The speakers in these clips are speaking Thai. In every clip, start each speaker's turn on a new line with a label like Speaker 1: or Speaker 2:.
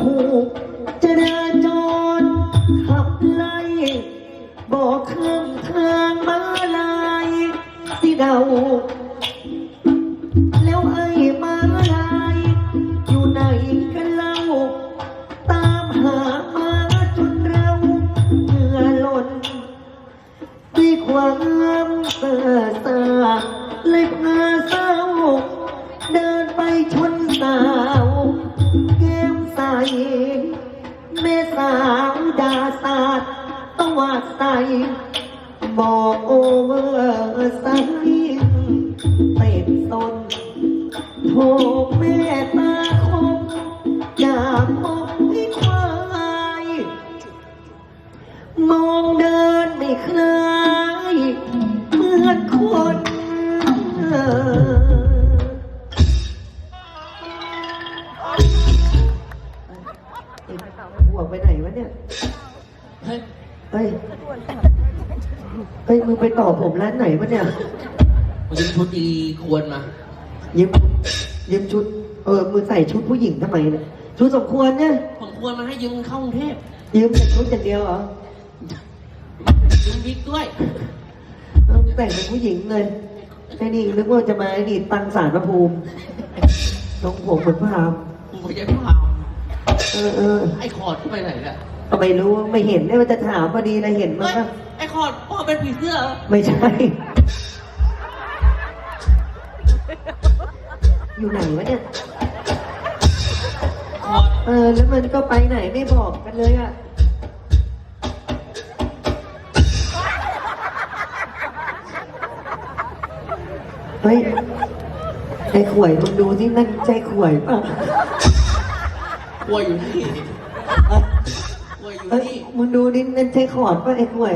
Speaker 1: ถูกจราจรขับไล่บอกข้างทางมาลายสิเดา ต่อผมร้านไหนวะเนี่ย
Speaker 2: มันจะชุดดีควรมา
Speaker 1: ยืมยืมชุด เออมึงใส่ชุดผู้หญิงทำไมเนี่ยชุดสมควรเนี่ย
Speaker 2: ผมควรมาให้ยืมเข้ากรุงเทพ
Speaker 1: ยืมแต่ชุดอย่างเดียวเหรอ
Speaker 2: ยืมวิกด้วย
Speaker 1: เอองแต่งเป็นผู้หญิงเลยไอ้นี่นึกว่าจะมาไอ้นี่ตังสารพระภูมิน้องผมเหมือนพระราม
Speaker 2: ผมไม่ใช่ผู้เอา
Speaker 1: เออเออ
Speaker 2: ไอ้คอร์ดไปไหนล่ะ
Speaker 1: ก็ไม่รู้ไม่เห็นเนี่ยมันจะถามพอดีเลยเห็นมั้
Speaker 2: เฮ้
Speaker 1: ย
Speaker 2: ยไอ้คอร์ดพ่อเป็นผีเสื้อเหรอ
Speaker 1: ไม่ใช่ อยู่ไหนวะเนี่ย
Speaker 2: คอร์ด
Speaker 1: เออ แล้วมันก็ไปไหนไม่บอกกันเลยอะ เฮ้ยไอ้ข่วยมึงดูที่นั่นใช่ข่วยป่ะ
Speaker 2: กลัวอยู่นี่กลัวอยู่
Speaker 1: เอ้ย
Speaker 2: นี่
Speaker 1: มึงดูนี่นั่นใช่ขอดป่ะไอ้ข่วย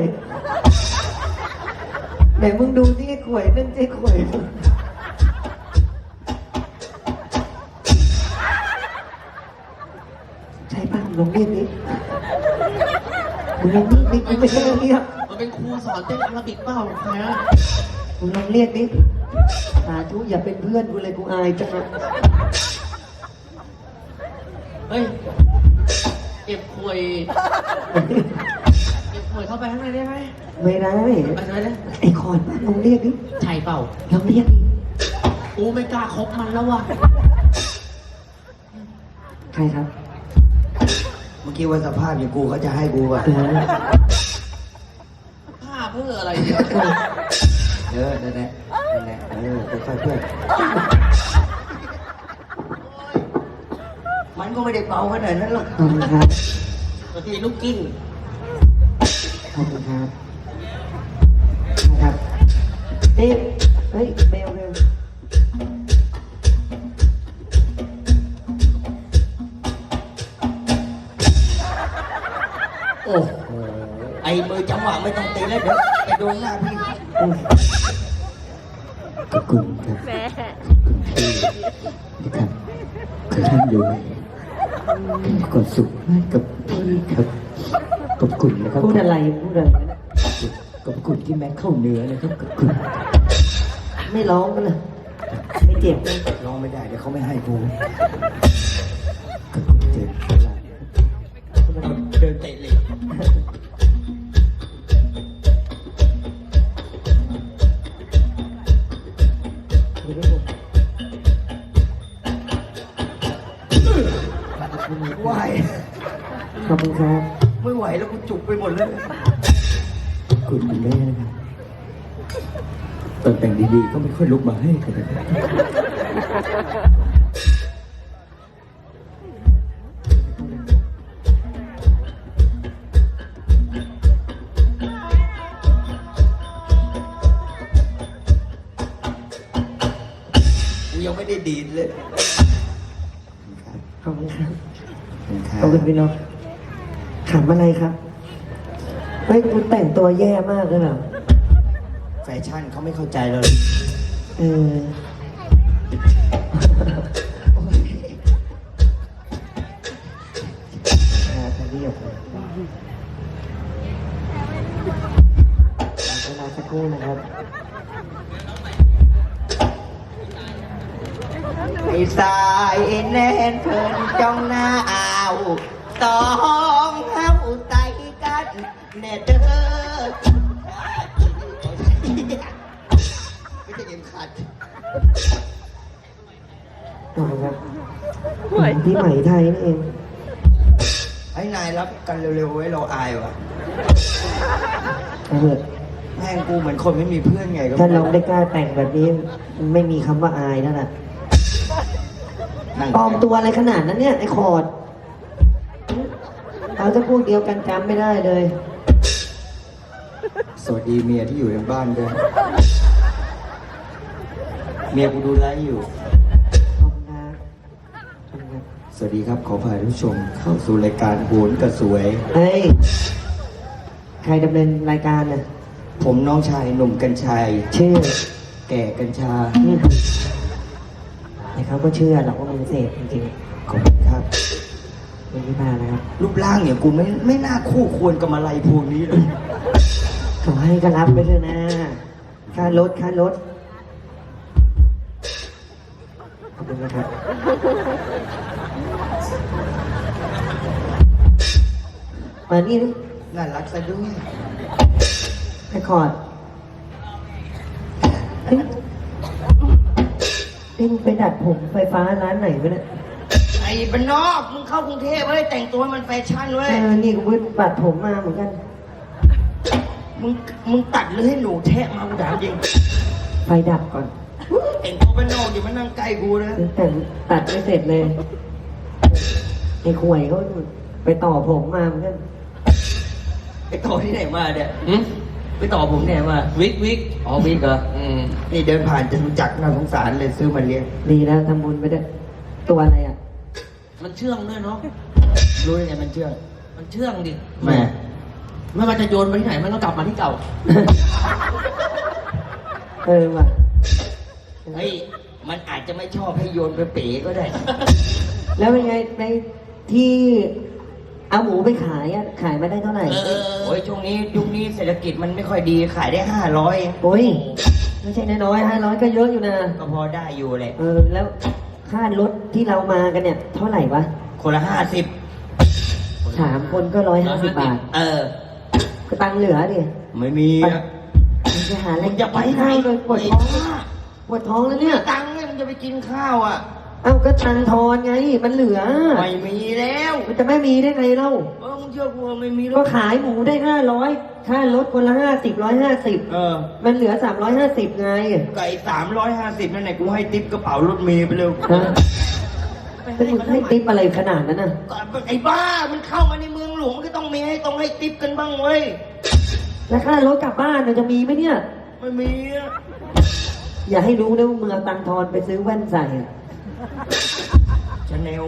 Speaker 1: ไหนมึงดูที่ไอ้ข่วยนั่นใช่ข่วยป่ะใช่ป่ะมึงลองเรียกดิมึงลองเรียกดิกูไม่ใช่เรียก
Speaker 2: มันเป็นครูสอนเต้นอาราบิกเปล่าใครอะ
Speaker 1: มึงลองเรียกดิสาธุอย่าเป็นเพื่อนกูเลยกูอายจังอะ
Speaker 2: เฮ้ยเก็บควย เก็บควยเข้าไปข้างในได้ไหม
Speaker 1: ไม่ได้
Speaker 2: ไปไหนเลย
Speaker 1: ไอ้คอนลองเรียกดิ
Speaker 2: ใช่เปล่า
Speaker 1: ลองเรียกดิ
Speaker 2: กูไม่กล้าคบมันแล้วว่ะ
Speaker 1: ใครครับ
Speaker 3: เมื่อกี้ว่าสภาพอย่างกูเขาจะให้กูอะ
Speaker 1: เออ
Speaker 2: ผ้าเพื่ออะไรเนี่ย
Speaker 3: เออนั่นแหละนั่นแหละเออค่อยๆเพื่อนมันก็ไม่ได้เบาขนาดนั้นหรอก
Speaker 1: ขอบคุณครับ
Speaker 2: บางทีลูกกิ้ง
Speaker 1: ขอบคุณครับครับเอ๊ะเฮ้ยเบลเบล
Speaker 3: โอ้โหไอ้มือจังหวะไม่ต้องตีแล้วเดี๋ยวไปโดนหน้าพี่
Speaker 1: อุ๊ย
Speaker 4: ขอบคุณครับขอบคุณที่นะครับขอท่านด้วยมีความสุขมากกับพี่ครับ ขอบคุณนะครับ
Speaker 1: พูดอะไรพูดอะไรนะ
Speaker 4: ขอบคุณที่แม็กเข้าเนื้อนะครับขอบคุณ
Speaker 1: ไม่ร้องกันเลยไม่เจ็บเลย
Speaker 3: ร้องไม่ได้เดี๋ยวเขาไม่ให้กู
Speaker 4: จุ
Speaker 3: ก
Speaker 1: ไป
Speaker 3: หมดแล้ว
Speaker 4: ขอบคุณคุณแม่นะครับตอนแต่งดีๆก็ไม่ค่อยลุกมาให้กันนะครับ
Speaker 3: กูยังไม่ได้ดีดเลย
Speaker 1: ขอบคุณครับ
Speaker 3: ข
Speaker 1: ขอบคุณพี่นกขำอะไรครับ เฮ้ยคุณแต่งตัวแย่มากเลยเหรอ
Speaker 3: แฟชั่นเขาไม่เข้าใจเลย
Speaker 1: เอออ่าจะเรียบเลยเวลาสักครู่นะครับ
Speaker 3: ไอ้สายแน่นเพิ่นจ้องหน้าอาวสอ ข
Speaker 1: อบคุณครับพี่ใหม่ไทยนี่เอง
Speaker 3: ให้นายรับกันเร็วๆไว้เราอายว่ะ
Speaker 1: เอาเถอะ
Speaker 3: แม่งกูเหมือนคนไม่มีเพื่อนไงก็
Speaker 1: ถ้าเราได้กล้าแต่งแบบนี้ ไม่มีคำว่าอายแล้วล่ะ
Speaker 3: นั่ง
Speaker 1: ปลอมตัวอะไรขนาดนั้นเนี่ยไอ้คอร์ดเอาถ้าพวกเดียวกันจำไม่ได้เลย
Speaker 3: สวัสดีเมียที่อยู่ในบ้านด้วย เมียกูดูไลฟ์อยู่ วัสดีครับ ขอพาท่านผู้ชม เข้าสู่รายการโหนกระสวย
Speaker 1: เฮ้ย ใครดำเนินรายการน่ะ
Speaker 3: ผมน้องชายหนุ่มกัญชัย
Speaker 1: ชื่อ
Speaker 3: แก่กัญชา
Speaker 1: นี่แต่เขาก็เชื่อหรอกว่ามึงเสพจริง
Speaker 3: ขอบคุณครับ
Speaker 1: ๆเป็นที่พานะครับ
Speaker 3: รูปร่างเนี่ยกูไม่ไม่น่าคู่ควรกับอะไรพวกนี้เลย
Speaker 1: ขอให้ก็รับไปเถอะนะค่ารถค่ารถขอบคุณนะครับ มานี่ดิ
Speaker 3: น่ารักซะด้วย
Speaker 1: ไอ้คอร์ดเฮ้ยเอ็งไปดัดผมไฟฟ้าร้านไหนวะเนี่ย
Speaker 3: ไอ้บ้านนอกมึงเข้ากรุงเทพเว้ยแต่งตัวให้มันแฟชั่นเว้
Speaker 1: เอยอนี่กูเพิ่งปัดผมมาเหมือนกัน
Speaker 3: มึงมึงตัดหรือให้หนูแทะมากูถามจริง
Speaker 1: ไฟดับก่อน
Speaker 3: แต่งตัวบ้านนอกอย่ามานั่งใกล้กูนะ
Speaker 1: แต่ตัดไม่เสร็จเลยไอ้ขวยเขาไปต่อผมมาเหมือนกัน
Speaker 3: ไปต่อที่ไหนมาเนี่ย
Speaker 2: หืม
Speaker 3: ไปต่อผมไหนมา
Speaker 2: วิกวิกอ๋อวิกเหรออืม
Speaker 3: นี่เดินผ่านจะรู้จักน่าสงสารเลยซื้อมาเลี้ยง
Speaker 1: ดีแล้วทำบุญไปด้วยตัวอะไรอะ
Speaker 2: มันเชื่องด้วยเนาะ
Speaker 3: รู้ได้ไงมันเชื่อง
Speaker 2: มันเชื่องดิ
Speaker 3: แม่
Speaker 2: ไม่ว่าจะโยนไปที่ไหนมันก็กลับมาที่เก่า
Speaker 1: เออว่ะ
Speaker 3: เฮ้ยมันอาจจะไม่ชอบให้โยนไปเป๋ก็ได้
Speaker 1: แล้วเป็นไงในที่ เอาหมูไปขายอะขายมาได้เท่าไหร่
Speaker 2: เออ
Speaker 3: โอ้ยช่วงนี้ยุคนี้เศรษฐกิจมันไม่ค่อยดีขายได้ห้าร้อย
Speaker 1: โอ้ยไม่ใช่น้อยๆห้าร้อยก็เยอะอยู่นะ
Speaker 3: ก็พอได้อยู่แหละ
Speaker 1: เออแล้วค่ารถที่เรามากันเนี่ย เท่าไหร่วะ
Speaker 3: คนละห้าสิบ
Speaker 1: สามคนก็ร้อยห้าสิบบาท
Speaker 3: เออ
Speaker 1: ก็ตังค์เหลือดิ
Speaker 3: ไม่มี
Speaker 1: ไป
Speaker 3: นะ
Speaker 1: มึงจะหาอะไร
Speaker 3: มึงจะไปไหน
Speaker 1: เลยปวดท้องปวดท้องแล้วเนี่ย
Speaker 3: ตังค์เนี่ยมึงจะไปกินข้าวอะ
Speaker 1: เอ้าก็ตังค์ทอนไง มันเหลือ
Speaker 3: ไม่มีแล้ว
Speaker 1: มันจะไม่มีได้ไงเล่า
Speaker 3: เออมึงเชื่อกูว่าไม่มีแล้ว
Speaker 1: ก็ขายหมูได้ห้าร้อยค่ารถคนละห้าสิบร้อยห้าสิบ
Speaker 3: เออ
Speaker 1: มันเหลือสามร้อยห้าสิบไง
Speaker 3: ไก่สามร้อยห้าสิบนั่นไหนกูให้ติปกระเป๋ารถเมย์ไปเร็ว
Speaker 1: ฮะแล้วมึงให้ติ๊บอะไรขนาดนั้นน่ะ
Speaker 3: ก็ไอ้บ้ามันเข้ามาในเมืองหลวงมันก็ต้องมีให้ต้องให้ติปกันบ้างเว้ย
Speaker 1: แล้วค่ารถกลับบ้านน่ะจะมีไหมเนี่ย
Speaker 3: ไม่มีอะ
Speaker 1: อย่าให้รู้นะว่ามึงเอาตังค์ทอนไปซื้อแว่นใส่อะ
Speaker 3: ชาแนล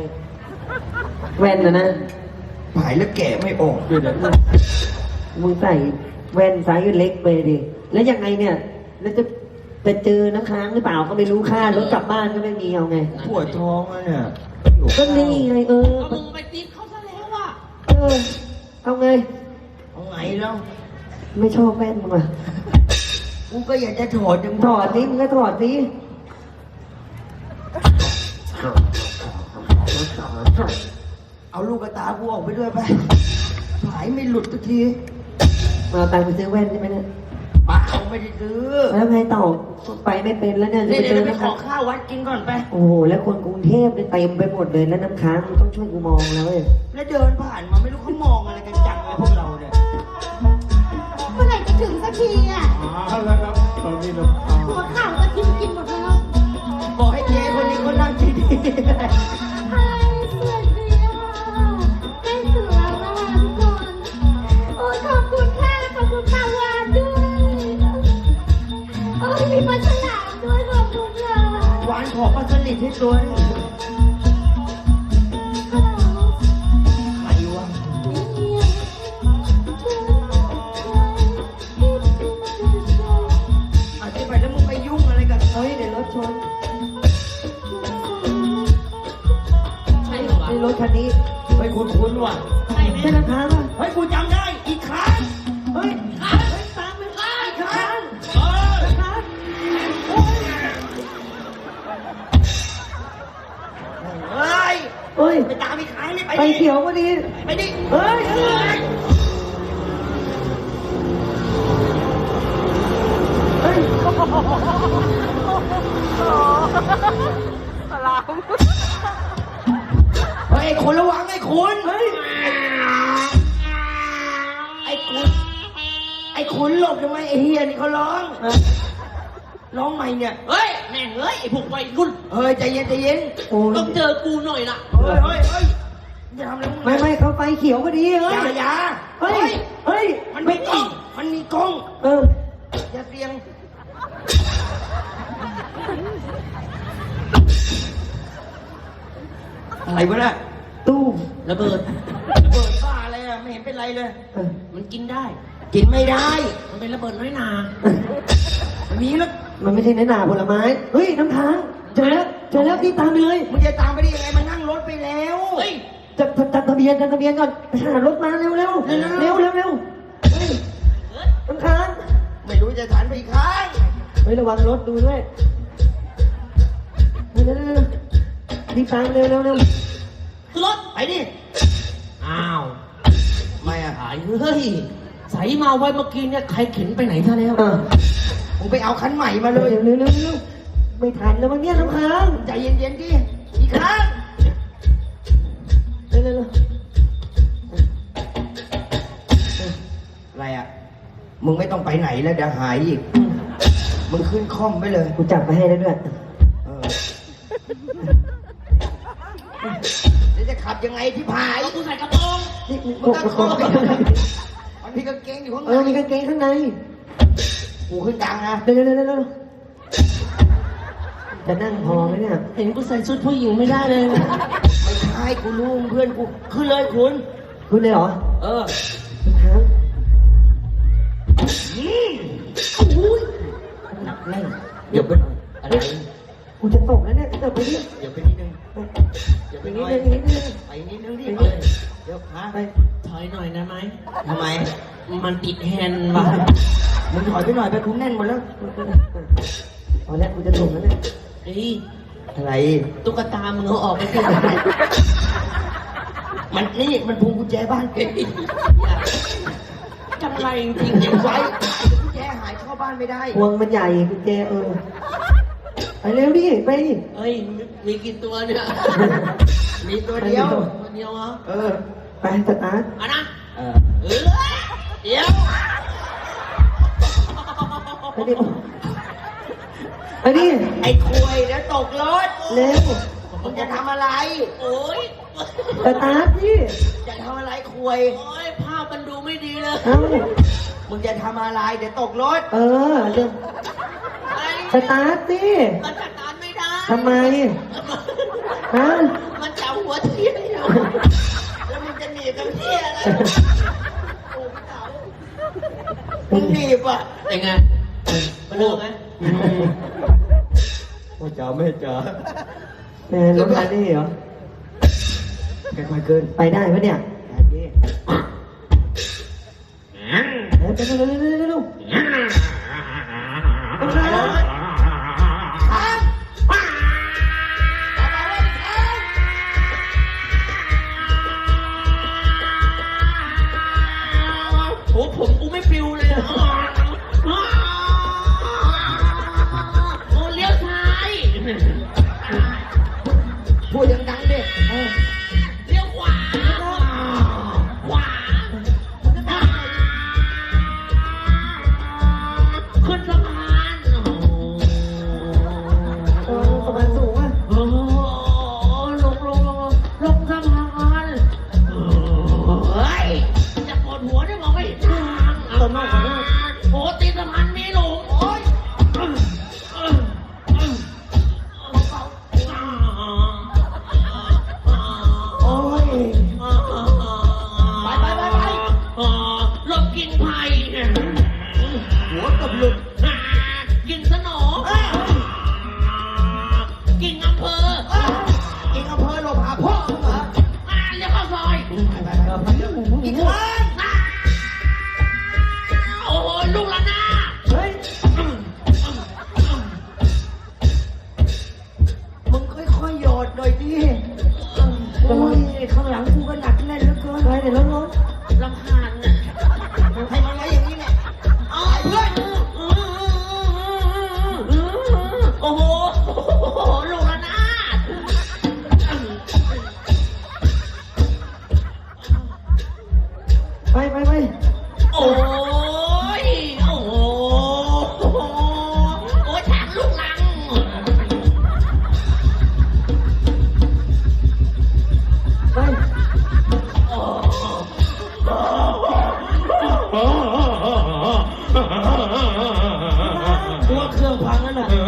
Speaker 1: แว่นนะนะ
Speaker 3: หายแล้วแกะไม่ออกด้วยนะ
Speaker 1: มึงใส่แว่นไซส์เล็กไปดิ แล้วยังไงเนี่ย แล้วจะไปเจอน้ำค้างหรือเปล่าก็ไม่รู้ค่ารถกลับบ้านก็ไม่มีเอาไง
Speaker 3: ปวดท้องอะเนี่ย
Speaker 1: ก็นี่ไงเออ
Speaker 2: ก็มึงไปตีเขาซะแล้วอะ
Speaker 1: เออ เอาไง
Speaker 3: เอาไงแล้ว
Speaker 1: ไม่ชอบแว่นมึงว่ะ
Speaker 3: กูก็อยากจะถอดจัง
Speaker 1: ถอดสิมึงก็ถอดสิ
Speaker 3: เอาลูกกระตากูออกไปด้วยไปหายไม่หลุดสักที
Speaker 1: มาเอาตังค์ไปซื้อแว่นใช่ไหมเนี่ย
Speaker 3: เปล่าไม่ได้ซื้อ
Speaker 1: แล้วไงต่อไปไม่เป็นแล้วเนี่ยจะ
Speaker 3: นี่
Speaker 1: ไปเจ
Speaker 3: เดี๋ย
Speaker 1: อ
Speaker 3: วไป
Speaker 1: น้ำ
Speaker 3: ขอ
Speaker 1: ค้าง
Speaker 3: ข้าววัดกินก่อนไป
Speaker 1: โอ้โหแล้วคนกรุงเทพเนี่ยเต็มไปหมดเลยแล้วน้ำค้างมึงต้องช่วยกูมองแล้วเว้ย
Speaker 3: แล้วเดินผ่านมาไม่รู้เขามองอะไรกันจังเลยพวกเราเนี่ย
Speaker 5: เมื่อไหร่จะถึงสักทีอะ
Speaker 2: เอาแล้วครับตอนนี้เรา
Speaker 5: หัวข่าวก็กินกินหมดแล้ว
Speaker 3: บอกให้เจ๊คนนี้คนนั่งที่นี่
Speaker 5: ไฮสวั ขอปลา
Speaker 3: สลิดให้ตัวหนึง
Speaker 5: ฮัลโหล
Speaker 3: ใครวะอาจจะไปแล้วมึงไปยุ่งอะไรกับ
Speaker 1: เฮ้ยเดี๋ยวรถชน
Speaker 2: ใช่เหรอวะ
Speaker 1: ไอ้รถคันนี้
Speaker 3: ไปคุ้นคุ้นๆว่ะ
Speaker 2: ใช่ไหม
Speaker 1: ใช่น้ำค้างป่ะ
Speaker 3: เฮ้ยกูจำได้อีกครั้ง
Speaker 1: เฮ้ย
Speaker 2: อ้า
Speaker 3: เฮ้ย
Speaker 1: เฮ้ย
Speaker 3: ไปตามอีกครั้งเลยไป
Speaker 1: ไป
Speaker 3: ดิ
Speaker 1: เขียวพอดี
Speaker 3: ไปดิ
Speaker 1: เฮ้ยเฮ้ยเฮ้ย
Speaker 3: เฮ้ยไอ้คุณระวังไอ้คุณ
Speaker 1: เฮ้ย
Speaker 3: ไอ้คุณไอ้คุณหลบทำไมไอ้เฮียนี่เขาร้องร้องใหม่เนี่ย
Speaker 2: เฮ้ยแม่งเอ้ยไอ้พวกวัยรุ่น
Speaker 3: เฮ้ยใจเย็นใจเย็น
Speaker 1: โอ้ย
Speaker 2: ต้องเจอกูหน่อยล่ะ
Speaker 3: เฮ้ยเฮ้ยเฮ้ยอย่าทำอะไรมึง
Speaker 1: ไม่ไม่เขาไฟเขียวพอดีเฮ้
Speaker 3: อยย่าอย่า
Speaker 1: เฮ้ยเฮ้ย
Speaker 3: มันไม่กล้อง มันมีกล้อง
Speaker 1: เออ
Speaker 3: อย่าเสียง อะไรวะน่ะ
Speaker 1: ตู้ม
Speaker 2: ระเบิด
Speaker 3: ระเบิดบ้าอะไรอะไม่เห็นเป็นไรเลย
Speaker 1: เออ
Speaker 2: มันกินได้
Speaker 3: กินไม่ได้
Speaker 2: มันเป็นระเบิดน้อยนา
Speaker 3: มีแล้ว
Speaker 1: มันไม่ใช่เนื้อหนาผลไม้ เฮ้ยน้ำค้างเจอแล้วเจอแล้วรีบตามไปเลย
Speaker 3: มึงจะตามไปได้ยังไงมันนั่งรถไปแล้ว
Speaker 2: เฮ้ย
Speaker 1: จะจะจะทะเบียนจะทะเบียนก่อนไปหารถมาเร็วเร็วเร็วเร็วเร็วเร็วเฮ้ยน้ำค้าง
Speaker 3: ไม่รู้จะทันไปอีกครั้ง
Speaker 1: เฮ้ยระวังรถดูด้วยเร็วเร็วเร็วเร็วรีบตามเร็วเร็วเร็ว
Speaker 2: ขึ้นรถ
Speaker 3: ไปดิ
Speaker 2: อ้าว
Speaker 3: ไม่อะ
Speaker 2: หายเฮ้ยใส่มาไว้เมื่อกี้เนี่ยใครเข็นไปไหนซะแล้ว
Speaker 1: อะ
Speaker 3: มึงไปเอาคันใหม่มาเล
Speaker 1: เร็วยเร็วเร็วเร็วไม่ทันแล้วมั้งเนี่ยน้ำค้าง
Speaker 3: ใจเย็นๆดิอีกครั้ง
Speaker 1: เร็วเร็วเร็ว
Speaker 3: อะไรอะ มึงไม่ต้องไปไหนแล้วเดี๋ยวหายอีก มึงขึ้นคล่อมไปเลย
Speaker 1: กูจับไปให้แล้วด้วย
Speaker 3: เออแล้วจะขับยังไงที่ผาย
Speaker 2: แล้วกูใส่กระโปรง
Speaker 1: นี่มึง
Speaker 3: มึง
Speaker 1: ก
Speaker 3: ก็
Speaker 1: ด
Speaker 3: คล้อง
Speaker 1: กด
Speaker 3: มันมีกางเกงอยู่ข้าง
Speaker 1: เอ
Speaker 3: ใน
Speaker 1: อมีกางเกงข้างใน
Speaker 3: กูขึ้นกลางนะ
Speaker 1: เร็วเร็วเร็วเร็วเร็วจะนั่งพอไหมเนี่ย
Speaker 2: เห็นกูใส่ชุดผู้หญิงไม่ได้เลย
Speaker 3: ไม่ใช่กูรู้เพื่อนกูขึ้นเลยคุณ
Speaker 1: คุณเลยเหรอ
Speaker 3: เออ
Speaker 1: ครับ
Speaker 3: หนักแน่นเดี๋ยวไปหน่อยอะไร
Speaker 1: กูจะตกแล้วเนี่ยจะตกไปดิ
Speaker 3: เดี๋ยวไปนิดนึงเดี๋ยว
Speaker 1: ไป
Speaker 3: ไป
Speaker 1: นิ
Speaker 3: นิ
Speaker 1: ด
Speaker 3: ด
Speaker 1: นึ
Speaker 3: นึ
Speaker 1: ง
Speaker 3: ง
Speaker 1: นิดนึง
Speaker 3: ไปนิดนึงดิ
Speaker 1: ไปนิดนึง
Speaker 3: เดี๋ยวฮะ
Speaker 1: ไป
Speaker 2: ถอยหน่อยได้ไหม
Speaker 3: ทำไม
Speaker 2: มันติดแฮนด์ว่ะ
Speaker 3: มึงถอยไปหน่อยไปกูแน่นหมดแล้ว
Speaker 1: ตอนแรกกูจะตกแล้วเนี่ย
Speaker 2: เฮ้ย
Speaker 3: อะไร
Speaker 2: ตุ๊กตามึงเอาออกไปสิ
Speaker 3: มันนี่มันพุงกุญแจบ้านกู
Speaker 2: จำไรจริง
Speaker 3: เก็บ
Speaker 2: ๆ
Speaker 3: ไว้
Speaker 2: ไว้
Speaker 3: กุญแจหายเข้าบ้านไม่ได้
Speaker 1: พวงมันใหญ่กุญแจเออไปเร็วดิไปดิ
Speaker 2: เฮ้ยมีกี่ตัวเนี่ย
Speaker 3: มีตัวเดียว
Speaker 2: ตัวเดียวเหรอ
Speaker 3: เออ
Speaker 1: ไปสตาร์ท
Speaker 2: อะนะ
Speaker 3: เออ
Speaker 2: เออเดี๋ยว
Speaker 1: ไปดิไปดิ
Speaker 3: ไอ้ควยเดี๋ยวตกรถ
Speaker 1: เร็ว
Speaker 3: มึงจะทำอะไร
Speaker 2: โอ้ย
Speaker 1: สตาร์ทดิ
Speaker 3: จะทำอะไรควย
Speaker 2: โอ้ยภาพมันดูไม่ดีเลย
Speaker 1: เอ้า
Speaker 3: มึงจะทำอะไร เดี๋ยวตกรถ
Speaker 1: เออเร็ว
Speaker 2: ไอ้
Speaker 1: สตาร์ทดิ
Speaker 2: มันจัดการไม่ได้
Speaker 1: ทำไมฮะ
Speaker 2: มันจับหัวเทียนอยู่
Speaker 3: แล้วมึงจะหนีบกับเที่ยอะไรโอ้พี่เต๋า มึงหนีบอะ
Speaker 2: เป็นไงมันเลิกไหม
Speaker 3: พ่อจ๋าแม่จ๋า
Speaker 1: แม่รถคันนี้เหรอ
Speaker 3: ค่อยๆเกิน
Speaker 1: ไปได้ปะเนี่ย
Speaker 3: ได้ดิ
Speaker 1: เร็วเร็วเร็ว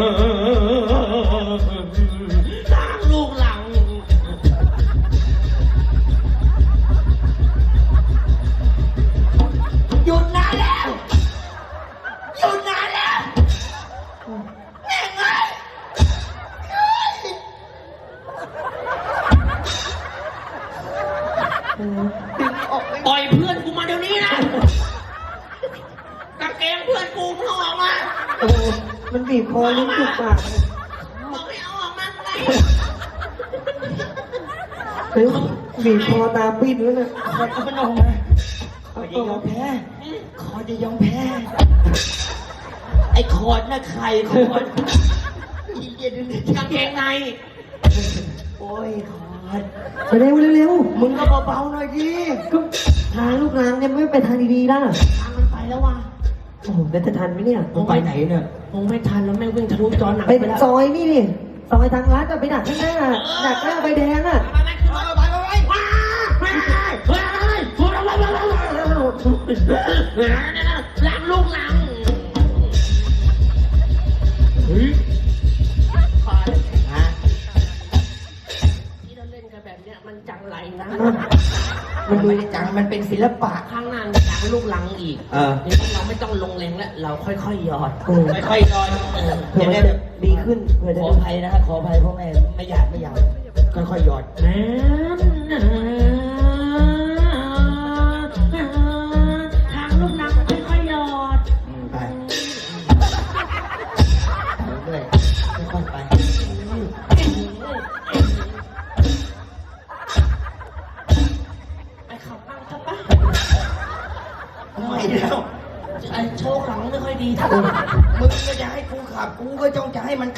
Speaker 2: Allah'ım นะไข่
Speaker 3: ค
Speaker 2: น
Speaker 3: อี
Speaker 2: เดียดึงกางเกงใน
Speaker 1: โอ้ยคอนแส
Speaker 3: ด
Speaker 2: ง
Speaker 1: ว่เร็วๆ
Speaker 3: มึงก็เบาๆหน่อยดิๆ
Speaker 1: ก็ทางลูกนังเนี่ยไม่ไปทางดีๆล่ะ
Speaker 2: ทางมันไปแล้วว่ะ
Speaker 1: โอ้โหแล้จะทันไหมเนี่ย
Speaker 3: มึงไปไหนเนี่ย
Speaker 2: คงไม่ทันแล้วแม่งวิ่งทะลุจอหนัก
Speaker 1: ไป
Speaker 2: ไปแล้ว
Speaker 1: ซอยนี่ดิซอยทางลัดก็ไปหนักข้างหน้าดักหน้าไปแดงอะ
Speaker 2: หลังลูกหลัง พ
Speaker 3: อะ
Speaker 2: ที่เราเล่นกันแบบเนี้ยมันจังไรนะ
Speaker 3: มันไม่ได้จัง มันเป็นศิลปะ
Speaker 2: ข้างหน้าจังลูกหลังอีก
Speaker 3: เออ
Speaker 2: เดี๋ยวเราไม่ต้องลงแรงแล้ว เราค่อยๆย,ยอด
Speaker 1: เออ
Speaker 3: ค่อยๆดอ
Speaker 2: ยออ
Speaker 1: เผื่อมันจดีขึ้นเผื่อ
Speaker 3: ขออภัยนะฮะขออภัยพ่อแม่ไม่อยากไม่อยากค่อยๆย,
Speaker 2: ยอด
Speaker 3: นั้น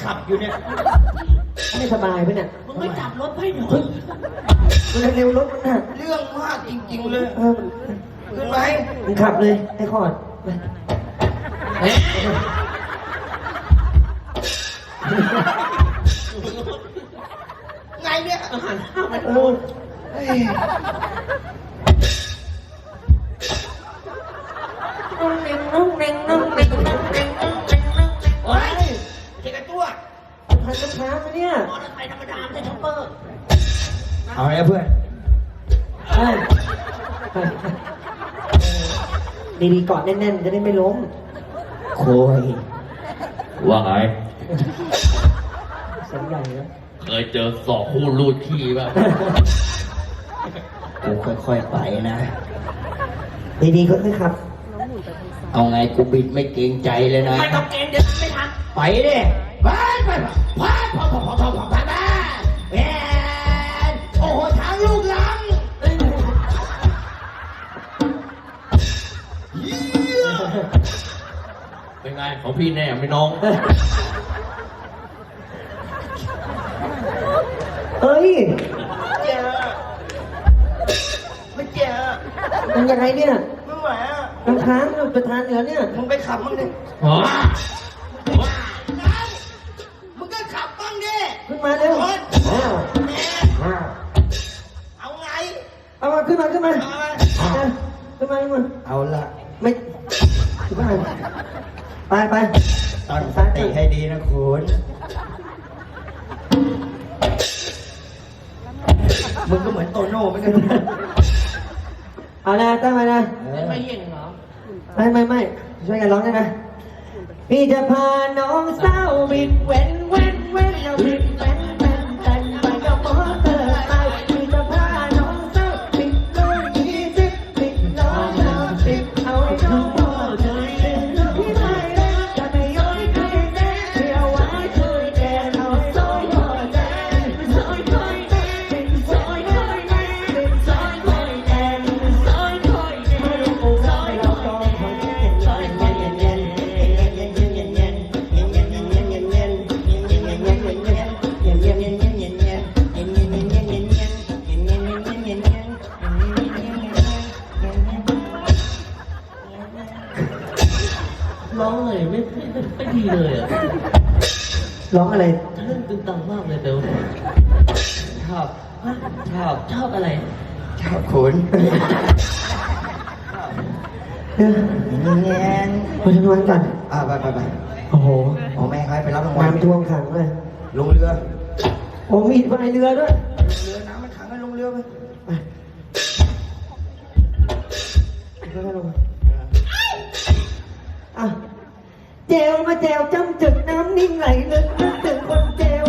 Speaker 3: ขับอยู่เนี่ย
Speaker 1: ไม่สบายปะเนี่ย
Speaker 2: มึงไม่จับรถให้หน่อยมัน
Speaker 1: เร็วๆรถมันน่ะ
Speaker 3: เรื่องมากจริงๆเลย
Speaker 1: เออ
Speaker 3: ขึ้นไห
Speaker 1: มมึงขับเลยไอ้ขอดไป
Speaker 3: ไงเนี่ย
Speaker 2: อาหารข้าไปโอ้ย ดี
Speaker 1: ๆเกาะแน่นๆจะได้ไม่ล้ม
Speaker 3: โคย
Speaker 6: ว่าไง
Speaker 1: เสียใหญ่นะ
Speaker 6: เคยเจอสอกคู่รูดขี้ป่ะ
Speaker 3: กูค่อยๆไปนะ
Speaker 1: ดีดีก็ได้ครับ
Speaker 3: เอาไงกูบิดไม่เกรงใจเลยนะ
Speaker 2: ไม่ต้องเกรงเดี๋ยวไม่ทัน
Speaker 3: ไปเดิไปไปไปไปไปไปไป
Speaker 6: ไป ไงของพี่แน่ไม่น้อง
Speaker 1: เฮ้ย
Speaker 3: เจ๊ไม่เจ๊
Speaker 1: มันยังไงเนี่ย
Speaker 3: ไม่ไหวอะ
Speaker 1: มันค้างประธานเหนือเนี่ย
Speaker 3: มึงไปขับมั่งดิ
Speaker 6: หอ
Speaker 3: มึงก็ขับบ้างดิ
Speaker 1: ขึ้นมาเร็วย
Speaker 3: แเอาไง
Speaker 1: เอามาขึ้นมาขึ้นมา
Speaker 3: เอาไขึ้
Speaker 1: นมาขึ้นมา
Speaker 3: เอาละ
Speaker 1: ไม่ขึ้นมา ไปไป
Speaker 3: ตั้งสติให้ดีนะคุณมึงก็เหมือนโตโน่ไม่กันทุกคน
Speaker 1: เอาละตั้งไว้นะ
Speaker 2: ไม่เย็นเหรอ
Speaker 1: ไม่ไม่ไม่ช่วยกันร้องได้ไหมพี่จะพาน้องเศร้าบิดเว้นเว้นเว้นเราบิดเว้น
Speaker 6: ร้องอะ
Speaker 1: ไร
Speaker 6: ทะลึ่งตึงตังมากเลยเต๋อ
Speaker 3: ชอบ
Speaker 6: ฮะ
Speaker 3: ชอบ
Speaker 6: ชอบอะไร
Speaker 3: ชอบคุณ
Speaker 1: เออ
Speaker 3: แงน
Speaker 1: ไปทำงานก่อน
Speaker 3: อ่าไปไปไป
Speaker 1: โอ้โห
Speaker 3: อ๋อแม่ให้ไปรับรางวัล
Speaker 1: น้ำท่วมขังเลย
Speaker 3: ลงเรือ
Speaker 1: โอ้มีพายเรือด้วย
Speaker 3: เรือน้ำมันขังให้ลงเรือไป
Speaker 1: ไปค่อยๆลงมา เจวมาแจว
Speaker 3: จ้ำจึกน้ำนิ่งไหลลึกนึกถึงคนเจว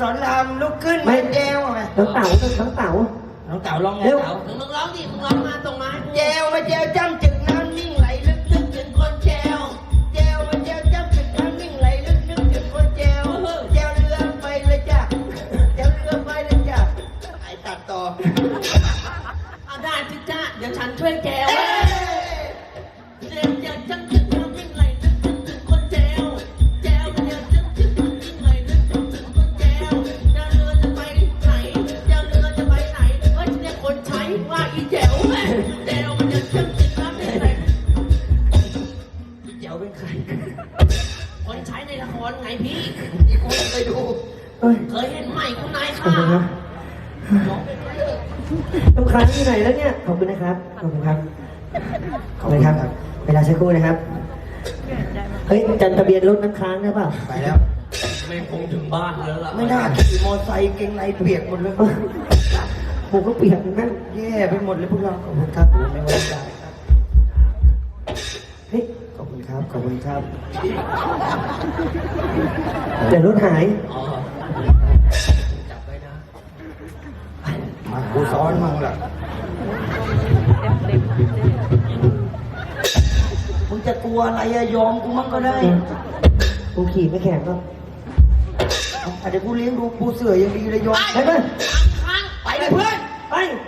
Speaker 3: สอนรามลุกขึ้น
Speaker 1: ไม่
Speaker 3: มาแจวไง
Speaker 1: น้องเต๋าน้องเต๋า
Speaker 3: น้องเต๋าร้องไง
Speaker 1: เร็ว
Speaker 3: เต๋า
Speaker 2: มึงมึงร้องดิมึงร้องมาตรงมาให้กู
Speaker 3: แจวมาแจวจ้ำ
Speaker 1: รถน้ำค้างได้เปล่า
Speaker 3: ไปแล้ว
Speaker 6: ไม่คงถึงบ้านแล้วล่ะ
Speaker 3: ไม่น่าขี่มอไซค์เกงในเปียกหมดเลย
Speaker 1: เออผมก็เปียกเหมือนกัน
Speaker 3: แย่ไปหมดเลยพวกเราขอบคุณครับผมไม่ไว้ใจครับ
Speaker 1: เฮ้ย
Speaker 3: ขอบคุณครับขอบคุณครับ
Speaker 1: เดี๋ยวรถหาย
Speaker 6: อ๋อจับไว้นะ
Speaker 3: มากูซ้อนมั่งล่ะมึงจะกลัวอะไรอะยอมกูมั่งก็ได้
Speaker 1: กูขี่ไม่แข็งก็
Speaker 3: เอาเดี๋ยวกูเลี้ยงดูปูเสือยังดีเลยยอม
Speaker 1: ไปไป
Speaker 2: ค้าง
Speaker 3: ไปเลยเพื่อน
Speaker 1: ไป
Speaker 3: ไ